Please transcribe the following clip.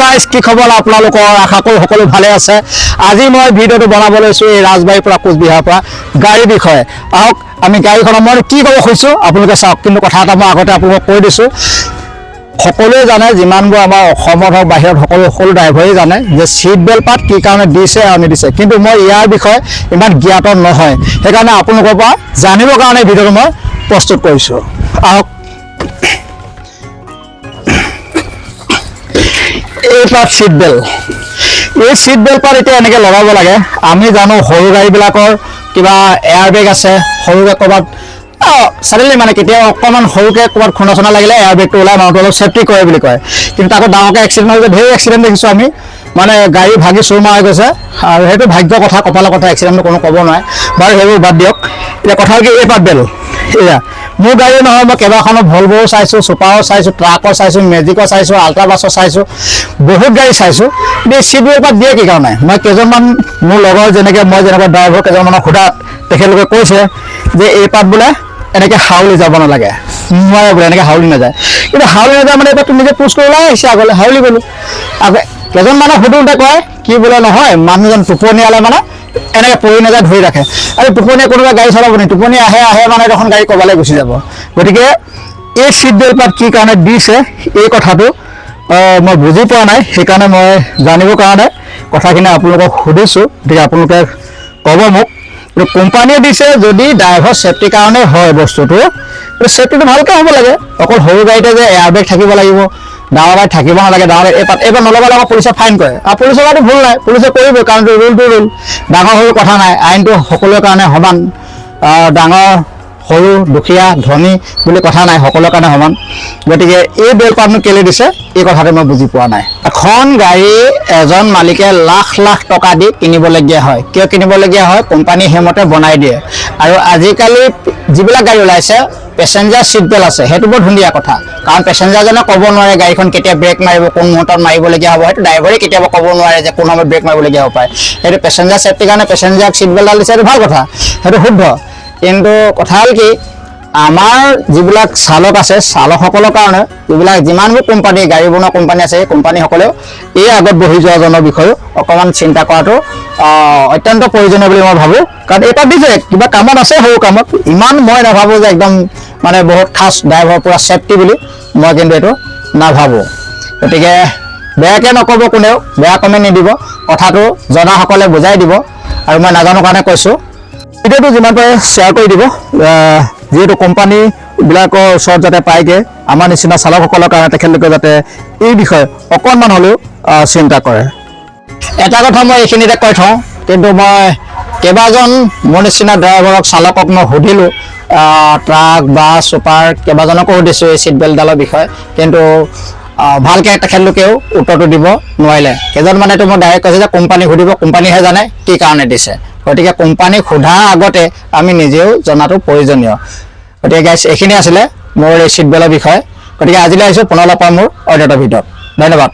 Guys কি খবৰ আপোনালোকৰ? আশা কৰোঁ সকলো ভালে আছে। আজি মই ভিডিঅ'টো বনাব লৈছোঁ এই ৰাজবাৰীৰ পৰা কোচবিহাৰৰ পৰা গাড়ীৰ বিষয়ে। আহক আমি গাড়ীখনৰ মই কি ক'ব খুজিছোঁ আপোনালোকে চাওক। কিন্তু কথা এটা মই আগতে আপোনালোকক কৈ দিছোঁ। সকলোৱে জানে যিমানবোৰ আমাৰ অসমত হওক বাহিৰত সকলো সকলো ড্ৰাইভাৰেই জানে যে ছিট বেল্ট পাত কি কাৰণে দিছে আৰু নিদিছে। কিন্তু মই ইয়াৰ বিষয়ে ইমান জ্ঞাত নহয়। সেইকাৰণে আপোনালোকৰ পৰা জানিবৰ কাৰণে ভিডিঅ'টো মই প্ৰস্তুত কৰিছোঁ। আহক পাত ছিট বেল্ট এই ছিট বেল্ট পাত এতিয়া এনেকৈ লগাব লাগে। আমি জানো সৰু গাড়ীবিলাকৰ কিবা এয়াৰ বেগ আছে, সৰুকৈ ক'ৰবাত চাডেনলি মানে কেতিয়াবা অকণমান সৰুকৈ ক'ৰবাত খুন্দা চন্দা লাগিলে এয়াৰ বেগটো ওলাই মানুহটো অলপ চেফটি কৰে বুলি কয়। কিন্তু তাকো ডাঙৰকৈ এক্সিডেণ্ট হৈছে ধেৰ এক্সিডেণ্ট দেখিছোঁ আমি। মানে গাড়ী ভাগি চুৰ মাৰা গৈছে। আৰু সেইটো ভাগ্যৰ কথা, কপালৰ কথা এক্সিডেণ্টটো কোনো ক'ব নোৱাৰে। বাৰু সেইবোৰ বাদ দিয়ক। এতিয়া কথা হ'ল কি, এই পাত বেল্ট এয়া মোৰ গাড়ী নহয়, মই কেইবাখনো ভলভো চাইছোঁ ছুপাৰো চাইছোঁ ট্ৰাকৰ চাইছোঁ মেজিকৰ চাইছোঁ আল্ট্ৰা বাছৰ চাইছোঁ, বহুত গাড়ী চাইছোঁ, কিন্তু চিট বেল্ট দিয়ে কি কাৰণে? মই কেইজনমান, মোৰ লগৰ যেনেকৈ, মই যেনেকৈ ড্ৰাইভাৰ কেইজনমানক সোধাত তেখেতলোকে কৈছে যে এই পাত বোলে এনেকৈ হাউলি যাব নালাগে। নোৱাৰে বোলে, এনেকৈ হাউলি নাযায়। কিন্তু হাউলি নাযায় মানে এতিয়া তুমি যে পোষ্ট কৰি ওলাই আহিছে আগলৈ, হাউলি গ'লোঁ। আকৌ কেইজনমানক সুধোতে কয়, কি বোলে নহয়, মানুহজন টোপনিয়ালে মানে এনেকৈ পৰি নাযায়, ধৰি ৰাখে। আৰু টোপনিয়ে কোনোবা গাড়ী চলাব নি, টোপনি আহে আহে মানে দেখোন গাড়ী ক'ৰবালৈ গুচি যাব। গতিকে, এই ছিট বেল্ট পাত কি কাৰণে দিছে, এই কথাটো মই বুজি পোৱা নাই, সেইকাৰণে মই জানিবৰ কাৰণে কথাখিনি আপোনালোকক সুধিছোঁ। গতিকে আপোনালোকে ক'ব মোক। কোম্পানীয়ে দিছে, যদি ড্ৰাইভাৰ ছেফটিৰ কাৰণে হয় বস্তুটো ছেফটিটো ভালকৈ হ'ব লাগে। অকল সৰু গাড়ীতে যে এয়াৰ বেগ থাকিব লাগিব ডাঙৰ গাড়ীত থাকিব নালাগে ডাঙৰ গাড়ী এইপাত এইবাৰ নলগালে আকৌ পুলিচে ফাইন কৰে। আৰু পুলিচৰ গাড়ীটো ভুল নাই, পুলিচে কৰিবই, কাৰণ ৰুলটো ৰুল। ডাঙৰ সৰু কথা নাই, আইনটো সকলোৰে কাৰণে সমান। ডাঙৰ, সৰু, দুখীয়া, ধনী বুলি কথা নাই, সকলোৰে কাৰণে সমান। গতিকে এই বেলপাতনো কেলৈ দিছে, এই কথাটো মই বুজি পোৱা নাই। এখন গাড়ী এজন মালিকে লাখ লাখ টকা দি কিনিবলগীয়া হয়। কিয় কিনিবলগীয়া হয়? কোম্পানীয়ে সেইমতে বনাই দিয়ে। আৰু আজিকালি যিবিলাক গাড়ী ওলাইছে পেচেঞ্জাৰ ছিট আছে। সেইটো বৰ ধুনীয়া কথা। কাৰণ পেচেঞ্জাৰজনে ক'ব নোৱাৰে গাড়ীখন কেতিয়া ব্ৰেক মাৰিব, কোন মুহূৰ্তত মাৰিবলগীয়া হ'ব। সেইটো ড্ৰাইভাৰে কেতিয়াবা ক'ব নোৱাৰে যে কোন সময়ত ব্ৰেক মাৰিবলগীয়া হ'ব পাৰে। সেইটো পেচেঞ্জাৰ ছেফটিৰ কাৰণে পেচেঞ্জাৰক ছিট দিছে, সেইটো ভালো কথা। সেইটো শুদ্ধ। কিন্তু কথা হ'ল কি, আমাৰ যিবিলাক চালক আছে, চালকসকলৰ কাৰণে যিবিলাক যিমানবোৰ কোম্পানী গাড়ী বনোৱা কোম্পানী আছে, সেই কোম্পানীসকলেও এই আগত বহি যোৱাজনৰ বিষয়েও অকণমান চিন্তা কৰাটো অত্যন্ত প্ৰয়োজনীয় বুলি মই ভাবোঁ। কাৰণ এটা দিছে কিবা কামত আছে সৰু কামত? ইমান মই নাভাবোঁ যে একদম মানে বহুত খাচ ড্ৰাইভাৰ পূৰা ছেফটি বুলি মই কিন্তু এইটো নাভাবোঁ। গতিকে বেয়াকৈ নক'ব কোনেও, বেয়া কমেণ্ট নিদিব। কথাটো জনাসকলে বুজাই দিব আৰু মই নাজানো কাৰণে কৈছোঁ। ভিডিঅ'টো যিমান পাৰে শ্বেয়াৰ কৰি দিব। যিহেতু কোম্পানীবিলাকৰ ওচৰত যাতে পায়গৈ, আমাৰ নিচিনা চালকসকলৰ কাৰণে তেখেতলোকে যাতে এই বিষয়ে অকণমান হ'লেও চিন্তা কৰে। এটা কথা মই এইখিনিতে কৈ থওঁ, কিন্তু মই কেইবাজন মোৰ নিচিনা ড্ৰাইভাৰক, চালকক মই সুধিলোঁ ট্ৰাক, বাছ, ছুপাৰ, কেইবাজনকো সুধিছোঁ এই ছিট বেল্টডালৰ বিষয়ে। কিন্তু ভালকৈ তেখেতলোকেও উত্তৰটো দিব নোৱাৰিলে। কেইজনমানেতো মই ডাইৰেক্ট কৈছে যে কোম্পানীক সুধিব, কোম্পানীহে জানে কি কাৰণে দিছে। গতিকে কোম্পানীক সোধাৰ আগতে আমি নিজেও জনাটো প্ৰয়োজনীয়। গতিকে গাইছ এইখিনি আছিলে মোৰ এই ছিট বেল্টৰ বিষয়ে। গতিকে আজিলৈ আহিছোঁ পুনৰ লগ পাম মোৰ এটা ভিডিঅ'ত ধন্যবাদ।